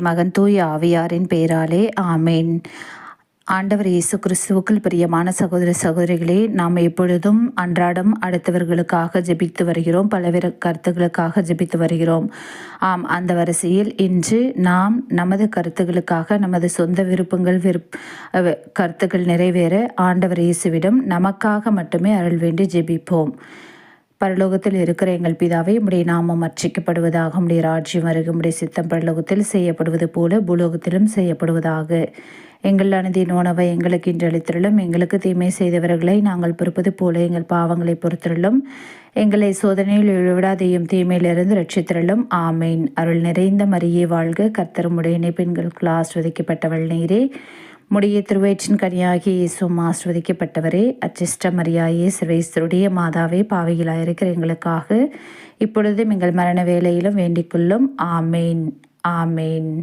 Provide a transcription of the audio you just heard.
மகன் தூய ஆவியாரின் பெயராலே ஆமேன். ஆண்டவர் இயேசு கிறிஸ்துவுக்குள் பிரியமான சகோதர சகோதரிகளே நாம் எப்பொழுதும் அன்றாடம் அடுத்தவர்களுக்காக ஜெபித்து வருகிறோம் பலவேறு கருத்துக்களுக்காக ஜெபித்து வருகிறோம். ஆம் அந்த வரிசையில் இன்று நாம் நமது கருத்துக்களுக்காக நமது சொந்த விருப்பங்கள் விருப் கருத்துக்கள் நிறைவேற ஆண்டவர் இயேசுவிடம் நமக்காக மட்டுமே அருள் வேண்டி ஜெபிப்போம். பரலோகத்தில் இருக்கிற எங்கள் பிதாவை உடைய நாமம் அர்ச்சிக்கப்படுவதாக உடைய ராஜ்யம் வருக உடைய சித்தம் பரலோகத்தில் செய்யப்படுவது போல பூலோகத்திலும் செய்யப்படுவதாக. எங்கள் அனுதின் உணவை எங்களுக்கு இன்று எங்களுக்கு தீமை செய்தவர்களை நாங்கள் பொறுப்பது போல எங்கள் பாவங்களை பொறுத்திரலும் எங்களை சோதனையில் விடாதையும் தீமையிலிருந்து ரட்சித்திரலும் ஆமேன். அருள் நிறைந்த மரியே வாழ்க. கர்த்தருமுடையினை பெண்களுக்குள் ஆஸ்வதிக்கப்பட்டவள் நீரே. முடிய திருவேற்றின் கனியாகி இயேசும் ஆஸ்வதிக்கப்பட்டவரே. அச்சிஷ்ட மரியாயே சிறுடைய மாதாவே பாவைகளாயிருக்கிற எங்களுக்காக இப்பொழுதும் எங்கள் மரண வேலையிலும் வேண்டிக்கொள்ளும் ஆமேன். ஆமேன்.